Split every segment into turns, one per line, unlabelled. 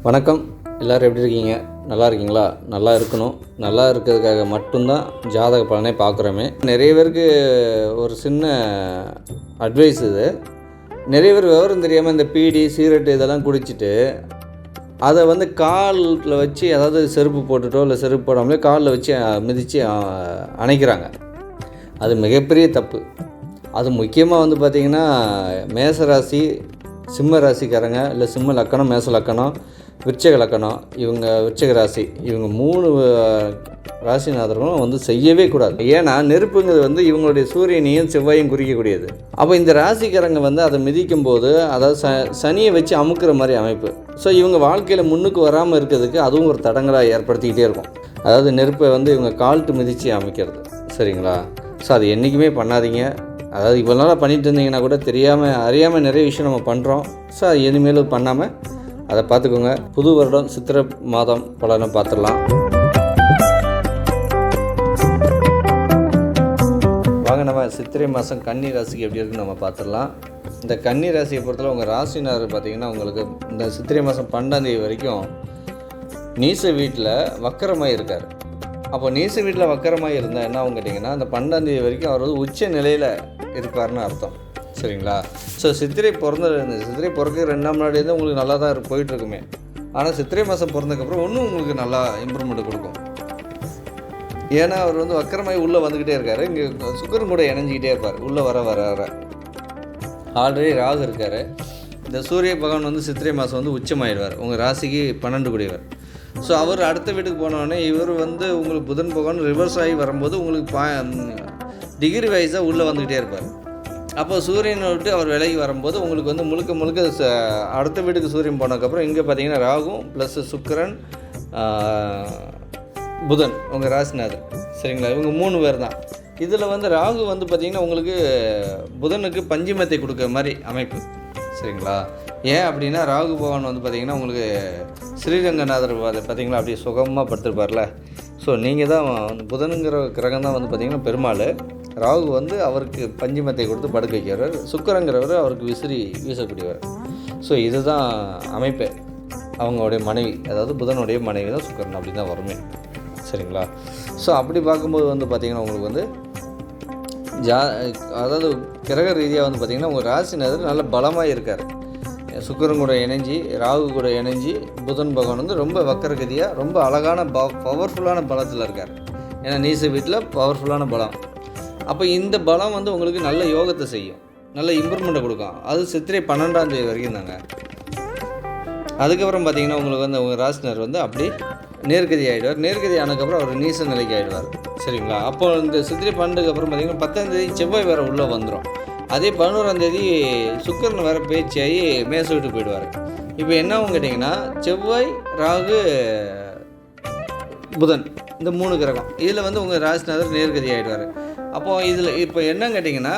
வணக்கம் எல்லோரும் எப்படி இருக்கீங்க நல்லா இருக்கீங்களா நல்லா இருக்கணும் நல்லா இருக்கிறதுக்காக மட்டும்தான் ஜாதக பலனை பார்க்குறோமே நிறைய பேருக்கு ஒரு சின்ன அட்வைஸ் இது நிறைய பேர் விவரம் தெரியாமல் இந்த பீடி சிகரெட்டு இதெல்லாம் குடிச்சிட்டு அதை வந்து காலில் வச்சு அதாவது செருப்பு போட்டுட்டோ இல்லை செருப்பு போடாமலே காலில் வச்சு மிதித்து அணைக்கிறாங்க அது மிகப்பெரிய தப்பு அது முக்கியமாக வந்து பார்த்திங்கன்னா மேசராசி சிம்ம ராசிக்காரங்க இல்லை சிம்ம லக்கணம் மேச லக்கணம் விருச்சக லக்கணம் இவங்க விருச்சக ராசி இவங்க மூணு ராசிநாதர்களும் வந்து செய்யவே கூடாது ஏன்னா நெருப்புங்கிறது வந்து இவங்களுடைய சூரியனையும் செவ்வாயும் குறிக்கக்கூடியது அப்போ இந்த ராசிக்காரங்க வந்து அதை மிதிக்கும் போது அதாவது ச சனியை வச்சு அமுக்கிற மாதிரி அமைப்பு ஸோ இவங்க வாழ்க்கையில் முன்னுக்கு வராமல் இருக்கிறதுக்கு அதுவும் ஒரு தடங்களாக ஏற்படுத்திக்கிட்டே இருக்கும் அதாவது நெருப்பை வந்து இவங்க கால்ட்டு மிதித்து அமைக்கிறது சரிங்களா ஸோ அது என்றைக்குமே பண்ணாதீங்க அதாவது இவ்வளோ நாளாக பண்ணிட்டு இருந்தீங்கன்னா கூட தெரியாமல் அறியாமல் நிறைய விஷயம் நம்ம பண்ணுறோம் ஸோ அது இனிமேலும் பண்ணாமல் அதை பார்த்துக்கோங்க புது வருடம் சித்திரை மாதம் பலனை பார்த்துடலாம் சித்திரை மாதம் கன்னி ராசிக்கு எப்படி இருக்குன்னு நம்ம பார்த்துடலாம் இந்த கன்னி ராசியை பொறுத்தவரை உங்கள் ராசினார் பார்த்திங்கன்னா உங்களுக்கு இந்த சித்திரை மாதம் பன்னெண்டாந்தேதி வரைக்கும் நீச வீட்டில் வக்கரமாக இருக்கார் அப்போ நீச வீட்டில் வக்கரமாக இருந்தால் என்ன கேட்டிங்கன்னா அந்த தேதி வரைக்கும் அவர் வந்து உச்ச நிலையில் இருப்பார்னு அர்த்தம் சரிங்களா ஸோ சித்திரை பிறந்தது சித்திரை பிறக்க ரெண்டாம் நாள் முன்னாடி உங்களுக்கு நல்லா தான் போயிட்டுருக்குமே ஆனால் சித்திரை மாதம் பிறந்ததுக்கப்புறம் இன்னும் உங்களுக்கு நல்லா இம்ப்ரூவ்மெண்ட் கொடுக்கும் ஏன்னா அவர் வந்து வக்கரமாய் உள்ளே வந்துக்கிட்டே இருக்கார் இங்கே சுக்கரன் கூட இணைஞ்சிக்கிட்டே இருப்பார் உள்ளே வர வர வர ஆல்ரெடி ராகு இருக்கார் இந்த சூரிய பகவான் வந்து சித்திரை மாதம் வந்து உச்சமாயிடுவார் உங்கள் ராசிக்கு பன்னெண்டு குடிவர் ஸோ அவர் அடுத்த வீட்டுக்கு போனோடனே இவர் வந்து உங்களுக்கு புதன் பகவான் ரிவர்ஸ் ஆகி வரும்போது உங்களுக்கு பா டிகிரி வைஸாக உள்ளே வந்துக்கிட்டே இருப்பார் அப்போ சூரியனை விட்டு அவர் விலகி வரும்போது உங்களுக்கு வந்து முழுக்க முழுக்க அடுத்த வீட்டுக்கு சூரியன் போனதுக்கப்புறம் இங்கே பார்த்தீங்கன்னா ராகும் ப்ளஸ் சுக்கரன் புதன் உங்கள் ராசிநாதன் சரிங்களா இவங்க மூணு பேர் தான் இதில் வந்து ராகு வந்து பார்த்திங்கன்னா உங்களுக்கு புதனுக்கு பஞ்சிமத்தை கொடுக்குற மாதிரி அமைப்பு சரிங்களா ஏன் அப்படின்னா ராகு பகவான் வந்து பார்த்திங்கன்னா உங்களுக்கு ஸ்ரீரங்கநாதர் பார்த்திங்களா அப்படியே சுகமாக படுத்திருப்பார்ல ஸோ நீங்கள் தான் வந்து புதனுங்கிற கிரகம் தான் வந்து பார்த்திங்கன்னா பெருமாள் ராகு வந்து அவருக்கு பஞ்சிமத்தை கொடுத்து படுக்க வைக்கிறவர் சுக்கரங்கிறவர் அவருக்கு விசிறி வீசக்கூடியவர் ஸோ இதுதான் அமைப்பு அவங்களுடைய மனைவி அதாவது புதனுடைய மனைவி தான் சுக்கரன் அப்படி தான் வருமே சரிங்களா ஸோ அப்படி பார்க்கும்போது வந்து பார்த்திங்கன்னா உங்களுக்கு வந்து ஜா அதாவது கிரக ரீதியாக வந்து பார்த்திங்கன்னா உங்கள் நேரத்தில் நல்ல பலமாக இருக்கார் சுக்கரன் கூட இணைஞ்சி ராகு கூட இணைஞ்சி புதன் பகவான் வந்து ரொம்ப வக்கரகதியாக ரொம்ப அழகான ப பவர்ஃபுல்லான பலத்தில் இருக்கார் ஏன்னா நீச வீட்டில் பவர்ஃபுல்லான பலம் அப்போ இந்த பலம் வந்து உங்களுக்கு நல்ல யோகத்தை செய்யும் நல்ல இம்ப்ரூவ்மெண்ட்டை கொடுக்கும் அது சித்திரை பன்னெண்டாம் தேதி வரைக்கும் தாங்க அதுக்கப்புறம் பார்த்திங்கன்னா உங்களுக்கு வந்து உங்கள் ராசினர் வந்து அப்படி நேர்கதி ஆகிடுவார் நேர்கதி ஆனதுக்கப்புறம் அவர் நீச நிலைக்கு ஆகிடுவார் சரிங்களா அப்போ இந்த சித்திரை பன்னெண்டுக்கப்புறம் பார்த்திங்கன்னா தேதி செவ்வாய் வேறு உள்ளே வந்துடும் அதே பதினோராந்தேதி சுக்கரன் வேறு பேச்சியாகி மேச விட்டு போயிடுவார் இப்போ என்னவும் கேட்டிங்கன்னா செவ்வாய் ராகு புதன் இந்த மூணு கிரகம் இதில் வந்து உங்கள் ராசிநாதர் நேர்கதி ஆகிடுவார் அப்போ இதில் இப்போ என்னன்னு கேட்டிங்கன்னா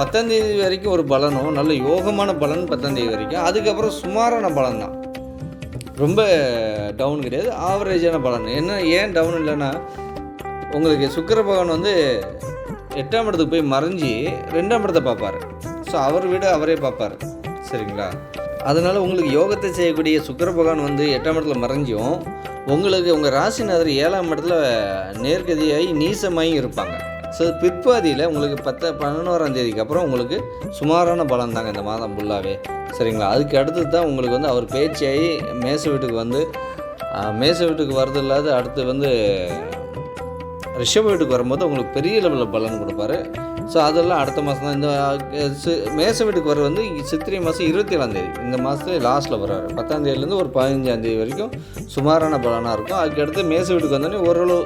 பத்தாந்தேதி வரைக்கும் ஒரு பலனும் நல்ல யோகமான பலன் பத்தாந்தேதி வரைக்கும் அதுக்கப்புறம் சுமாரான பலன் தான் ரொம்ப டவுன் கிடையாது ஆவரேஜான பலன் என்ன ஏன் டவுன் இல்லைன்னா உங்களுக்கு சுக்கர பகவான் வந்து எட்டாம் இடத்துக்கு போய் மறைஞ்சி ரெண்டாம் இடத்தை பார்ப்பார் ஸோ அவர் வீடு அவரே பார்ப்பார் சரிங்களா அதனால் உங்களுக்கு யோகத்தை செய்யக்கூடிய சுக்கர பகவான் வந்து எட்டாம் இடத்துல மறைஞ்சும் உங்களுக்கு உங்கள் ராசிநாதர் ஏழாம் இடத்துல நேர்கதியாகி நீசமாயும் இருப்பாங்க ஸோ பிற்பாதியில் உங்களுக்கு பத்து பதினோராம் தேதிக்கு அப்புறம் உங்களுக்கு சுமாரான பலன் தாங்க இந்த மாதம் ஃபுல்லாகவே சரிங்களா அதுக்கு அடுத்து தான் உங்களுக்கு வந்து அவர் பேச்சியாகி மேச வீட்டுக்கு வந்து மேச வீட்டுக்கு வரது இல்லாத அடுத்து வந்து ரிஷப வீட்டுக்கு வரும்போது உங்களுக்கு பெரிய லெவலில் பலன் கொடுப்பாரு ஸோ அதெல்லாம் அடுத்த மாதம் தான் இந்த மேச வீட்டுக்கு வர வந்து சித்திரை மாதம் இருபத்தி ஏழாந்தேதி இந்த மாதத்துல லாஸ்ட்டில் வர்றாரு தேதியிலேருந்து ஒரு பதினஞ்சாந்தேதி வரைக்கும் சுமாரான பலனாக இருக்கும் அதுக்கடுத்து மேச வீட்டுக்கு வந்தோடனே ஓரளவு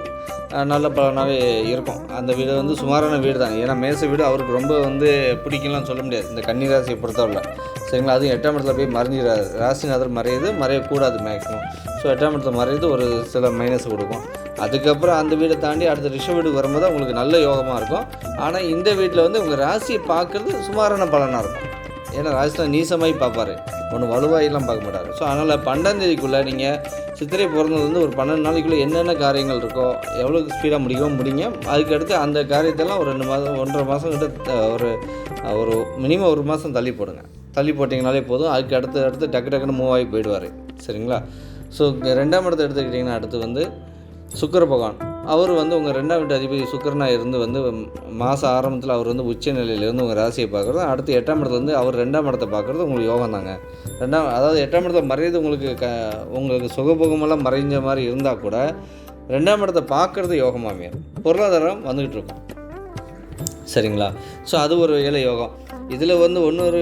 நல்ல பலனாகவே இருக்கும் அந்த வீடு வந்து சுமாரான வீடு தான் ஏன்னா மேச வீடு அவருக்கு ரொம்ப வந்து பிடிக்கலாம்னு சொல்ல முடியாது இந்த கன்னி ராசியை பொறுத்தவரை சரிங்களா அதுவும் எட்டாம் இடத்துல போய் மறைஞ்சிடாது ராசிநாதர் மறையுது மறையக்கூடாது மேக்ஸிமம் ஸோ எட்டாம் இடத்துல மறையுது ஒரு சில மைனஸ் கொடுக்கும் அதுக்கப்புறம் அந்த வீடை தாண்டி அடுத்த ரிஷ வீடு வரும்போது உங்களுக்கு நல்ல யோகமாக இருக்கும் ஆனால் இந்த வீட்டில் வந்து உங்கள் ராசியை பார்க்குறது சுமாரான பலனாக இருக்கும் ஏன்னா ராஜஸ்தான் நீசமாய் பார்ப்பார் ஒன்று வலுவாயெல்லாம் பார்க்க மாட்டார் ஸோ அதனால் பன்னெண்டாம் தேதிக்குள்ளே நீங்கள் சித்திரை பிறந்தது வந்து ஒரு பன்னெண்டு நாளைக்குள்ளே என்னென்ன காரியங்கள் இருக்கோ எவ்வளோ ஸ்பீடாக முடியுமோ முடியும் அதுக்கடுத்து அந்த காரியத்தெல்லாம் ஒரு ரெண்டு மாதம் ஒன்றரை மாதம் கிட்ட ஒரு ஒரு மினிமம் ஒரு மாதம் தள்ளி போடுங்க தள்ளி போட்டிங்கனாலே போதும் அதுக்கு அடுத்து அடுத்து டக்கு டக்குன்னு மூவ் ஆகி போயிடுவார் சரிங்களா ஸோ ரெண்டாம் இடத்தை எடுத்துக்கிட்டிங்கன்னா அடுத்து வந்து சுக்கர பகவான் அவர் வந்து உங்கள் ரெண்டாம் வீட்டு அதிபதி சுக்கரனாக இருந்து வந்து மாத ஆரம்பத்தில் அவர் வந்து உச்ச நிலையிலேருந்து உங்கள் ராசியை பார்க்குறது அடுத்து எட்டாம் வந்து அவர் ரெண்டாம் இடத்தை பார்க்குறது உங்களுக்கு யோகம் தாங்க ரெண்டாம் அதாவது எட்டாம் இடத்தை மறையது உங்களுக்கு க உங்களுக்கு சுகபோகமெல்லாம் மறைஞ்ச மாதிரி இருந்தால் கூட ரெண்டாம் இடத்தை பார்க்குறது யோகமாமியார் பொருளாதாரம் வந்துக்கிட்டு இருக்கும் சரிங்களா ஸோ அது ஒரு வகையில் யோகம் இதில் வந்து ஒன்று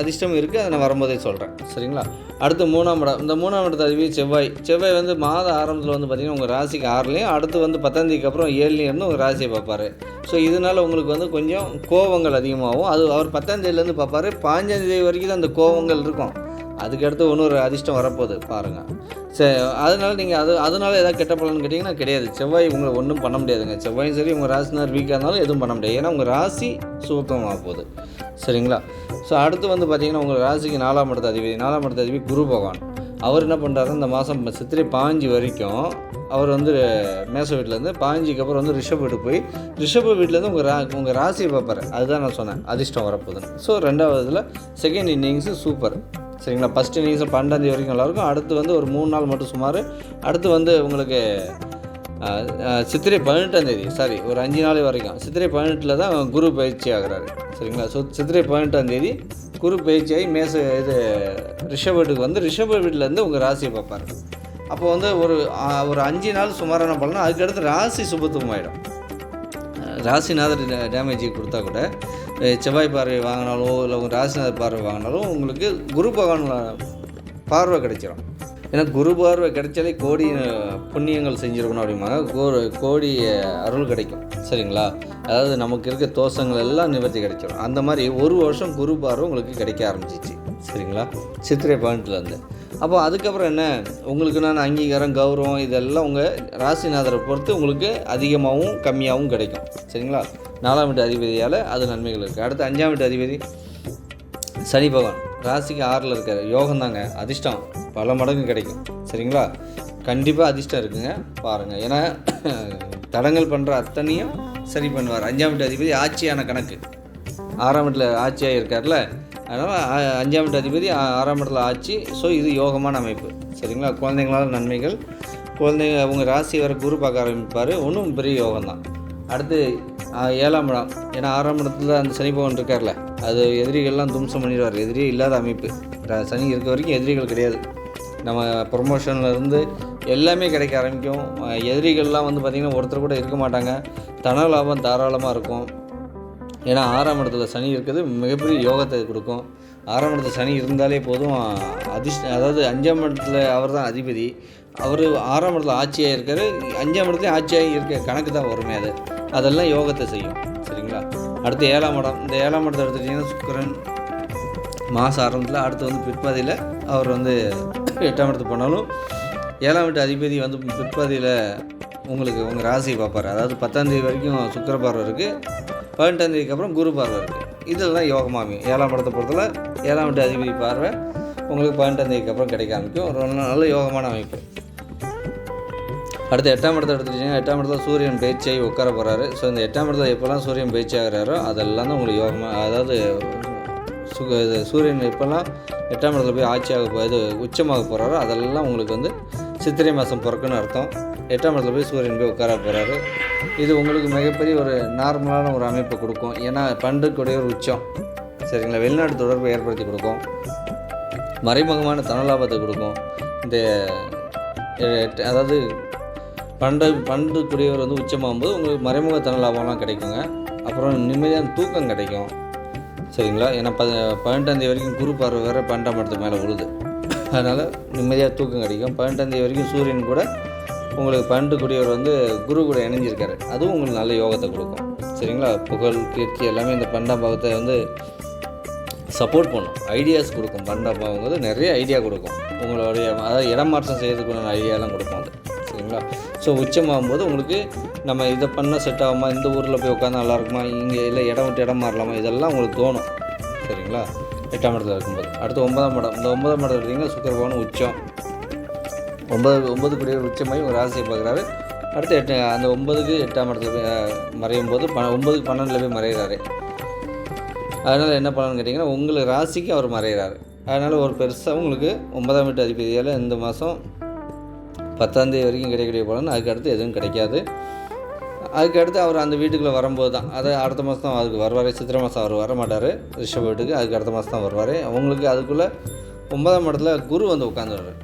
அதிர்ஷ்டம் இருக்குது அதை நான் வரும்போதே சொல்கிறேன் சரிங்களா அடுத்து மூணாம் இடம் இந்த மூணாம் இடத்து அதுவே செவ்வாய் செவ்வாய் வந்து மாத ஆரம்பத்தில் வந்து பார்த்திங்கன்னா உங்கள் ராசிக்கு ஆறுலையும் அடுத்து வந்து பத்தாந்தேதிக்கு அப்புறம் ஏழுலையும் இருந்து உங்கள் ராசியை பார்ப்பார் ஸோ இதனால் உங்களுக்கு வந்து கொஞ்சம் கோவங்கள் அதிகமாகும் அது அவர் பத்தாம் தேதியிலேருந்து பார்ப்பார் பாஞ்சாந்தேதி வரைக்கும் தான் அந்த கோபங்கள் இருக்கும் அதுக்கடுத்து இன்னொரு அதிர்ஷ்டம் வரப்போகுது பாருங்கள் சரி அதனால் நீங்கள் அது அதனால் எதாவது கெட்ட பலன்னு கேட்டிங்கன்னா கிடையாது செவ்வாய் உங்களை ஒன்றும் பண்ண முடியாதுங்க செவ்வாயும் சரி உங்கள் ராசினார் வீக்காக இருந்தாலும் எதுவும் பண்ண முடியாது ஏன்னா உங்கள் ராசி சுத்தமாக போகுது சரிங்களா ஸோ அடுத்து வந்து பார்த்திங்கன்னா உங்கள் ராசிக்கு நாலாம் இடத்த அதிபதி நாலாம் இடத்த அதிபதி குரு பகவான் அவர் என்ன பண்ணுறாரு இந்த மாதம் சித்திரை பாஞ்சு வரைக்கும் அவர் வந்து மேச வீட்டிலேருந்து பாஞ்சிக்கு அப்புறம் வந்து ரிஷப் வீட்டு போய் ரிஷப் வீட்டிலேருந்து உங்கள் ரா உங்கள் ராசியை பார்ப்பார் அதுதான் நான் சொன்னேன் அதிர்ஷ்டம் வரப்போகுதுன்னு ஸோ ரெண்டாவதுல செகண்ட் இன்னிங்ஸு சூப்பர் சரிங்களா ஃபஸ்ட்டு நீங்கள் பன்னெண்டாந்தேதி வரைக்கும் நல்லாயிருக்கும் அடுத்து வந்து ஒரு மூணு நாள் மட்டும் சுமார் அடுத்து வந்து உங்களுக்கு சித்திரை பதினெட்டாந்தேதி சாரி ஒரு அஞ்சு நாள் வரைக்கும் சித்திரை பதினெட்டில் தான் குரு பயிற்சி ஆகிறாரு சரிங்களா ஸோ சித்திரை பதினெட்டாந்தேதி குரு பயிற்சியாகி மேச இது ரிஷப் வீட்டுக்கு வந்து ரிஷப் வீட்டிலேருந்து உங்கள் ராசியை பார்ப்பார் அப்போ வந்து ஒரு ஒரு அஞ்சு நாள் சுமாரான பலனா அதுக்கடுத்து ராசி சுபத்துவம் ஆகிடும் ராசிநாதர் டேமேஜ் கொடுத்தா கூட செவ்வாய் பார்வை வாங்கினாலோ இல்லை உங்கள் ராசிநாத பார்வை வாங்கினாலோ உங்களுக்கு குரு பகவானில் பார்வை கிடைச்சிடும் ஏன்னா குரு பார்வை கிடைச்சாலே கோடி புண்ணியங்கள் செஞ்சுருக்கணும் அப்படிம்பாங்க கோரு கோடி அருள் கிடைக்கும் சரிங்களா அதாவது நமக்கு இருக்க தோஷங்கள் எல்லாம் நிவர்த்தி கிடைச்சிடும் அந்த மாதிரி ஒரு வருஷம் குரு பார்வை உங்களுக்கு கிடைக்க ஆரம்பிச்சிச்சு சரிங்களா சித்திரை வந்து அப்போ அதுக்கப்புறம் என்ன உங்களுக்கு நான் அங்கீகாரம் கௌரவம் இதெல்லாம் உங்கள் ராசிநாதரை பொறுத்து உங்களுக்கு அதிகமாகவும் கம்மியாகவும் கிடைக்கும் சரிங்களா நாலாம் வீட்டு அதிபதியால் அது நன்மைகள் இருக்குது அடுத்து அஞ்சாம் வீட்டு அதிபதி சனி பகவான் ராசிக்கு ஆறில் இருக்கார் யோகம் தாங்க அதிர்ஷ்டம் பல மடங்கு கிடைக்கும் சரிங்களா கண்டிப்பாக அதிர்ஷ்டம் இருக்குங்க பாருங்கள் ஏன்னா தடங்கள் பண்ணுற அத்தனையும் சரி பண்ணுவார் அஞ்சாம் வீட்டு அதிபதி ஆட்சியான கணக்கு ஆறாம் வீட்டில் ஆட்சியாக இருக்கார்ல அதனால் அஞ்சாம் வீட்டு அதிபதி ஆறாம் வீட்டில் ஆட்சி ஸோ இது யோகமான அமைப்பு சரிங்களா குழந்தைங்களால் நன்மைகள் குழந்தைங்க அவங்க ராசி வர குரு பார்க்க ஆரம்பிப்பார் ஒன்றும் பெரிய யோகம் தான் அடுத்து ஏழாம் இடம் ஏன்னா ஆறாம் இடத்துல அந்த சனி பகவான் இருக்கார்ல அது எதிரிகள்லாம் தும்சம் பண்ணிடுவார் எதிரியே இல்லாத அமைப்பு சனி இருக்க வரைக்கும் எதிரிகள் கிடையாது நம்ம ப்ரொமோஷன்லேருந்து எல்லாமே கிடைக்க ஆரம்பிக்கும் எதிரிகள்லாம் வந்து பார்த்திங்கன்னா ஒருத்தர் கூட இருக்க மாட்டாங்க தன லாபம் தாராளமாக இருக்கும் ஏன்னா ஆறாம் இடத்துல சனி இருக்கிறது மிகப்பெரிய யோகத்தை கொடுக்கும் ஆறாம் இடத்துல சனி இருந்தாலே போதும் அதிர்ஷ்ட அதாவது அஞ்சாம் இடத்துல அவர் தான் அதிபதி அவர் ஆறாம் இடத்துல ஆட்சியாக இருக்கார் அஞ்சாம் இடத்துல ஆட்சியாக இருக்க கணக்கு தான் வருமே அது அதெல்லாம் யோகத்தை செய்யும் சரிங்களா அடுத்து ஏழாம் இடம் இந்த ஏழாம் இடத்தை எடுத்துக்கிட்டிங்கன்னா சுக்கரன் மாத ஆரம்பத்தில் அடுத்து வந்து பிற்பாதியில் அவர் வந்து எட்டாம் இடத்து போனாலும் ஏழாம் இடத்து அதிபதி வந்து பிற்பாதியில் உங்களுக்கு உங்கள் ராசியை பார்ப்பார் அதாவது பத்தாந்தேதி வரைக்கும் சுக்கர பார்வை இருக்குது பதினெட்டாந்தேதிக்கு அப்புறம் குரு பார்வை இருக்குது இதெல்லாம் யோகமாகும் ஏழாம் இடத்தை பொறுத்தல ஏழாம் இடத்து அதிபதி பார்வை உங்களுக்கு தேதிக்கு அப்புறம் கிடைக்க ஆரம்பிக்கும் ஒரு நல்ல யோகமான அமைப்பு அடுத்து எட்டாம் இடத்தை எடுத்துக்கிட்டிங்கன்னா எட்டாம் இடத்துல சூரியன் பயிற்சியாகி உட்கார போகிறாரு ஸோ இந்த எட்டாம் இடத்துல எப்போல்லாம் சூரியன் பயிற்சி ஆகிறாரோ அதெல்லாம் தான் உங்களுக்கு யோகமாக அதாவது சு இது சூரியன் இப்போல்லாம் எட்டாம் இடத்துல போய் ஆட்சியாக போய் இது உச்சமாக போகிறாரோ அதெல்லாம் உங்களுக்கு வந்து சித்திரை மாதம் பிறக்குன்னு அர்த்தம் எட்டாம் இடத்துல போய் சூரியன் போய் உட்கார போகிறாரு இது உங்களுக்கு மிகப்பெரிய ஒரு நார்மலான ஒரு அமைப்பை கொடுக்கும் ஏன்னா பண்டுக்குடைய ஒரு உச்சம் சரிங்களா வெளிநாட்டு தொடர்பை ஏற்படுத்தி கொடுக்கும் மறைமுகமான தனலாபத்தை கொடுக்கும் இந்த அதாவது பண்ட பண்டு குடியவர் வந்து உச்சமாகும்போது உங்களுக்கு மறைமுக தன லாபம்லாம் கிடைக்குங்க அப்புறம் நிம்மதியான தூக்கம் கிடைக்கும் சரிங்களா ஏன்னா ப பதினெட்டாந்தேதி வரைக்கும் குரு பார்வை வேறு பன்னெண்டாம் இடத்து மேலே உழுது அதனால் நிம்மதியாக தூக்கம் கிடைக்கும் பதினெட்டாந்தேதி வரைக்கும் சூரியன் கூட உங்களுக்கு பன்னெண்டு குடியவர் வந்து குரு கூட இணைஞ்சிருக்காரு அதுவும் உங்களுக்கு நல்ல யோகத்தை கொடுக்கும் சரிங்களா புகழ் கீர்த்தி எல்லாமே இந்த பன்னெண்டாம் பாகத்தை வந்து சப்போர்ட் பண்ணும் ஐடியாஸ் கொடுக்கும் பன்னெண்டாம் பாகங்கிறது வந்து நிறைய ஐடியா கொடுக்கும் உங்களுடைய அதாவது இடமாற்றம் செய்யறதுக்குள்ள ஐடியாலாம் கொடுக்கும் அது சரிங்களா ஸோ உச்சம் ஆகும்போது உங்களுக்கு நம்ம இதை பண்ணால் செட் ஆகுமா இந்த ஊரில் போய் உட்காந்து நல்லா இருக்குமா இங்கே இல்லை இடம் விட்டு இடம் மாறலாமா இதெல்லாம் உங்களுக்கு தோணும் சரிங்களா எட்டாம் இடத்துல இருக்கும்போது அடுத்து ஒன்பதாம் இடம் இந்த ஒன்பதாம் இடம் எடுத்திங்கன்னா சுக்கரபவன் உச்சம் ஒன்பது ஒன்பது பிடி உச்சமாகி ஒரு ராசியை பார்க்குறாரு அடுத்து எட்டு அந்த ஒன்பதுக்கு எட்டாம் இடத்துல மறையும் போது ப ஒன்பதுக்கு பன்னெண்டில் போய் மறைகிறாரு அதனால் என்ன பண்ணணும்னு கேட்டிங்கன்னா உங்களுக்கு ராசிக்கு அவர் மறைகிறாரு அதனால் ஒரு பெருசாக உங்களுக்கு ஒன்பதாம் வீட்டு அதிபதியால் இந்த மாதம் பத்தாந்தேதி வரைக்கும் கிடைக்கக்கூடிய பலன் அதுக்கடுத்து எதுவும் கிடைக்காது அதுக்கடுத்து அவர் அந்த வீட்டுக்குள்ளே வரும்போது தான் அதை அடுத்த மாதம் தான் அதுக்கு வருவார் சித்திரை மாதம் அவர் வர மாட்டார் ரிஷப வீட்டுக்கு அதுக்கு அடுத்த மாதம் தான் வருவார் அவங்களுக்கு அதுக்குள்ளே ஒன்பதாம் இடத்துல குரு வந்து உட்காந்துருவார்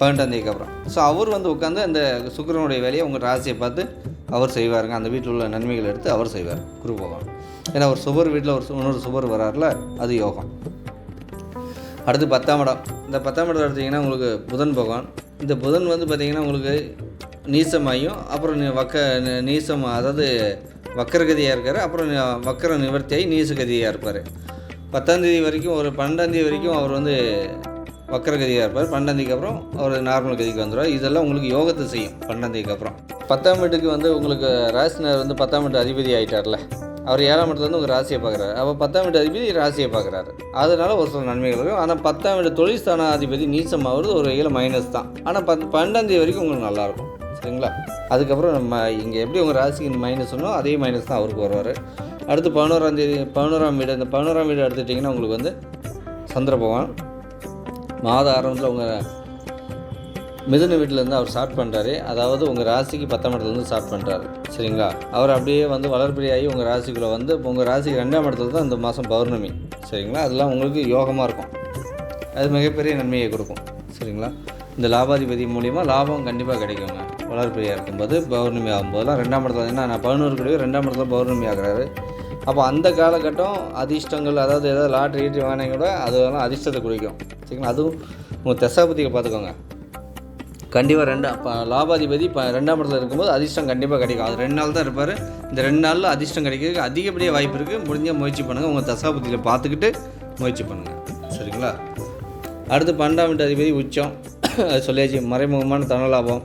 பன்னெண்டாந்தேதிக்கு அப்புறம் ஸோ அவர் வந்து உட்காந்து அந்த சுக்கரனுடைய வேலையை உங்கள் ராசியை பார்த்து அவர் செய்வாருங்க அந்த வீட்டில் உள்ள நன்மைகள் எடுத்து அவர் செய்வார் குரு போகம் ஏன்னா ஒரு சுபர் வீட்டில் ஒரு இன்னொரு சுபர் வர்றார்ல அது யோகம் அடுத்து பத்தாம் இடம் இந்த பத்தாம் இடத்துல எடுத்திங்கன்னா உங்களுக்கு புதன் பகவான் இந்த புதன் வந்து பார்த்திங்கன்னா உங்களுக்கு நீசமாயும் அப்புறம் வக்க நீசம் அதாவது வக்கரகதியாக இருக்கார் அப்புறம் வக்கர நிவர்த்தியாகி நீசகதியாக இருப்பார் பத்தாந்தேதி வரைக்கும் ஒரு பன்னெண்டாந்தேதி வரைக்கும் அவர் வந்து வக்கரகதியாக இருப்பார் பன்னெண்டாந்தேதிக்கு அப்புறம் அவர் நார்மல் கதிக்கு வந்துடுவார் இதெல்லாம் உங்களுக்கு யோகத்தை செய்யும் பன்னெண்டாந்தேதிக்கு அப்புறம் பத்தாம் வீட்டுக்கு வந்து உங்களுக்கு ராசினர் வந்து பத்தாம் வீட்டு அதிபதி ஆகிட்டார்ல அவர் ஏழாம் இடத்துலேருந்து உங்கள் ராசியை பார்க்குறாரு அப்போ பத்தாம் வீட்டு அதிபதி ராசியை பார்க்குறாரு அதனால ஒரு சில நன்மைகள் இருக்கும் ஆனால் பத்தாம் வீட்டு தொழில் ஸ்தானாதிபதி நீச்சம் ஆகுறது ஒரு வகையில் மைனஸ் தான் ஆனால் பத்து பன்னெண்டாந்தேதி வரைக்கும் உங்களுக்கு நல்லாயிருக்கும் சரிங்களா அதுக்கப்புறம் நம்ம இங்கே எப்படி உங்கள் ராசிக்கு மைனஸ் ஒன்றும் அதே மைனஸ் தான் அவருக்கு வருவார் அடுத்து பதினோராம் தேதி பதினோராம் வீடு அந்த பதினோராம் வீடு எடுத்துட்டிங்கன்னா உங்களுக்கு வந்து சந்திர பகவான் மாத ஆரம்பத்தில் உங்கள் மிதுன வீட்டிலேருந்து அவர் ஸ்டார்ட் பண்ணுறாரு அதாவது உங்கள் ராசிக்கு பத்தாம் இடத்துலேருந்து ஸ்டார்ட் பண்ணுறாரு சரிங்களா அவர் அப்படியே வந்து வளர்ப்படியாகி உங்கள் ராசிக்குள்ளே வந்து உங்கள் ராசிக்கு ரெண்டாம் இடத்துல தான் இந்த மாதம் பௌர்ணமி சரிங்களா அதெல்லாம் உங்களுக்கு யோகமாக இருக்கும் அது மிகப்பெரிய நன்மையை கொடுக்கும் சரிங்களா இந்த லாபாதிபதி மூலிமா லாபம் கண்டிப்பாக கிடைக்குங்க வளர்ப்பிரியாக இருக்கும்போது பௌர்ணமி ஆகும்போதெல்லாம் ரெண்டாம் இடத்துல ஏன்னா நான் பதினோரு கிடையாது ரெண்டாம் இடத்துல பௌர்ணமி ஆகிறாரு அப்போ அந்த காலகட்டம் அதிர்ஷ்டங்கள் அதாவது ஏதாவது லாட்ரி ஈட்டி வாங்கினா கூட அதெல்லாம் அதிர்ஷ்டத்தை குறிக்கும் சரிங்களா அதுவும் உங்கள் தசாபதியை பார்த்துக்கோங்க கண்டிப்பாக ரெண்டா இப்போ லாபாதிபதி இப்போ ரெண்டாம் இடத்துல இருக்கும்போது அதிர்ஷ்டம் கண்டிப்பாக கிடைக்கும் அது ரெண்டு நாள் தான் இருப்பார் இந்த ரெண்டு நாளில் அதிர்ஷ்டம் கிடைக்கிறதுக்கு அதிகப்படியாக வாய்ப்பு இருக்குது முடிஞ்சால் முயற்சி பண்ணுங்கள் உங்கள் தசாபுத்தியில் பார்த்துக்கிட்டு முயற்சி பண்ணுங்கள் சரிங்களா அடுத்து பன்னெண்டாம் வீட்டு அதிபதி உச்சம் சொல்லியாச்சு மறைமுகமான தனலாபம்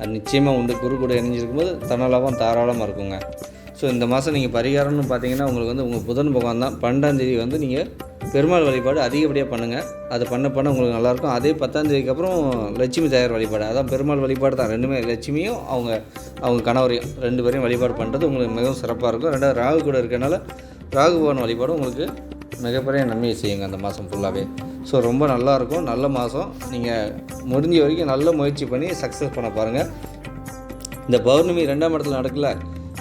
அது நிச்சயமாக வந்து குறு கூட இணைஞ்சிருக்கும்போது தனலாபம் தாராளமாக இருக்குங்க ஸோ இந்த மாதம் நீங்கள் பரிகாரம்னு பார்த்தீங்கன்னா உங்களுக்கு வந்து உங்கள் புதன் பகவான் தான் பன்னெண்டாந்தேதி வந்து நீங்கள் பெருமாள் வழிபாடு அதிகப்படியாக பண்ணுங்கள் அது பண்ண பண்ண உங்களுக்கு நல்லாயிருக்கும் அதே பத்தாந்தேதிக்கு அப்புறம் லட்சுமி தாயார் வழிபாடு அதான் பெருமாள் வழிபாடு தான் ரெண்டுமே லட்சுமியும் அவங்க அவங்க கணவரையும் ரெண்டு பேரையும் வழிபாடு பண்ணுறது உங்களுக்கு மிகவும் சிறப்பாக இருக்கும் ரெண்டாவது ராகு கூட இருக்கிறனால ராகு பவன் வழிபாடும் உங்களுக்கு மிகப்பெரிய நன்மையை செய்யுங்க அந்த மாதம் ஃபுல்லாகவே ஸோ ரொம்ப நல்லாயிருக்கும் நல்ல மாதம் நீங்கள் முடிஞ்ச வரைக்கும் நல்ல முயற்சி பண்ணி சக்ஸஸ் பண்ண பாருங்கள் இந்த பௌர்ணமி ரெண்டாம் இடத்துல நடக்கல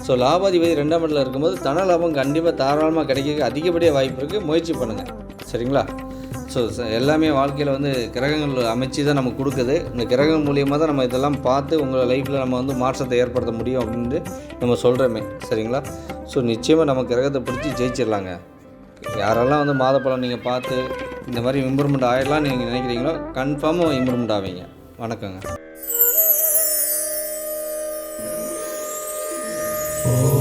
ஸோ லாபாதிபதி ரெண்டாம் இடத்துல இருக்கும்போது தன லாபம் கண்டிப்பாக தாராளமாக கிடைக்க அதிகப்படியாக வாய்ப்பு இருக்குது முயற்சி பண்ணுங்கள் சரிங்களா ஸோ எல்லாமே வாழ்க்கையில் வந்து கிரகங்கள் அமைச்சு தான் நமக்கு கொடுக்குது இந்த கிரகம் மூலியமாக தான் நம்ம இதெல்லாம் பார்த்து உங்கள் லைஃப்பில் நம்ம வந்து மாற்றத்தை ஏற்படுத்த முடியும் அப்படின்ட்டு நம்ம சொல்கிறோமே சரிங்களா ஸோ நிச்சயமாக நம்ம கிரகத்தை பிடிச்சி ஜெயிச்சிடலாங்க யாரெல்லாம் வந்து மாத பழம் நீங்கள் பார்த்து இந்த மாதிரி இம்ப்ரூவ்மெண்ட் ஆகிடலாம் நீங்கள் நினைக்கிறீங்களோ கன்ஃபார்மாக இம்ப்ரூவ்மெண்ட் ஆவீங்க வணக்கங்க Oh.